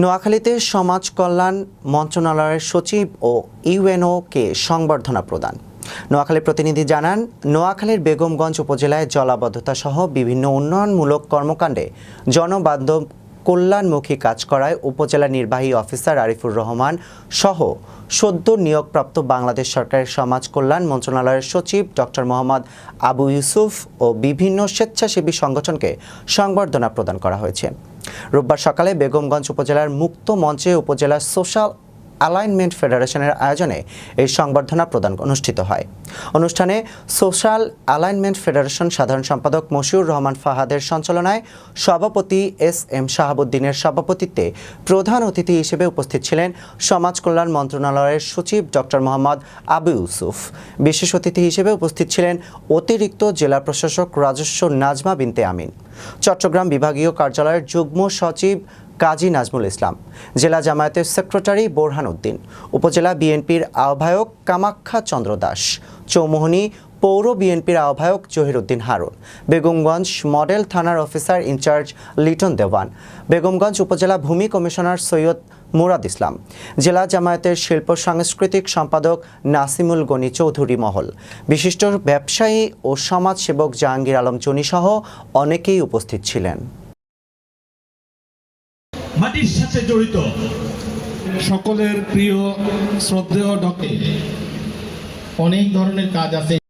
নোয়াখালীতে সমাজ কল্যাণ মন্ত্রণালয়ের সচিব ও ইউএনওকে সংবর্ধনা প্রদান। নোয়াখালীর প্রতিনিধি জানান, নোয়াখালীর বেগমগঞ্জ উপজেলায় জলাবদ্ধতা সহ বিভিন্ন উন্নয়নমূলক কর্মকাণ্ডে জনবান্ধব কল্যাণমুখী কাজ করায় উপজেলা নির্বাহী অফিসার আরিফুর রহমান সহ সদ্য নিয়োগপ্রাপ্ত বাংলাদেশ সরকারের সমাজ কল্যাণ মন্ত্রণালয়ের সচিব ডক্টর মোহাম্মদ আবু ইউসুফ ও বিভিন্ন স্বেচ্ছাসেবী সংগঠনকে সংবর্ধনা প্রদান করা হয়েছে। রোববার সকালে বেগমগঞ্জ উপজেলার মুক্ত মঞ্চে উপজেলার সোশ্যাল অ্যালাইনমেন্ট ফেডারেশনের আয়োজনে এই সংবর্ধনা প্রদান অনুষ্ঠিত হয়। অনুষ্ঠানে সোশ্যাল অ্যালাইনমেন্ট ফেডারেশন সাধারণ সম্পাদক মশিউর রহমান ফাহাদের সঞ্চালনায় সভাপতি এস এম শাহাবুদ্দিনের সভাপতিত্বে প্রধান অতিথি হিসেবে উপস্থিত ছিলেন সমাজ কল্যাণ মন্ত্রণালয়ের সচিব ডক্টর মোহাম্মদ আবু ইউসুফ। বিশেষ অতিথি হিসেবে উপস্থিত ছিলেন অতিরিক্ত জেলা প্রশাসক রাজস্ব নাজমা বিনতে আমিন। চট্টগ্রাম বিভাগীয় কার্যালয়ের যুগ্ম সচিব কাজী নাজমুল ইসলাম। জেলা জামায়াতের সেক্রেটারি বোরহান উদ্দিন। উপজেলা বিএনপির আহ্বায়ক কামাখ্যা চন্দ্র দাস। চৌমোহনী পৌর বিএনপির আহ্বায়ক জহিরুদ্দিন হারুন। বেগমগঞ্জ মডেল থানার officer in charge Liton Dewan. Begumganj উপজেলা ভূমি কমিশনার সৈয়দ মুরাদ ইসলাম। জেলা জামায়াতের শিল্প সাংস্কৃতিক সম্পাদক নাসিমুল গনি চৌধুরী মহল। বিশিষ্ট ব্যবসায়ী ও সমাজসেবক জাহাঙ্গীর আলম চনি সহ অনেকেই উপস্থিত ছিলেন। মাটির সাথে জড়িত। সকলের প্রিয় শ্রদ্ধেয় ডকে অনেক ধরনের কাজ আছে।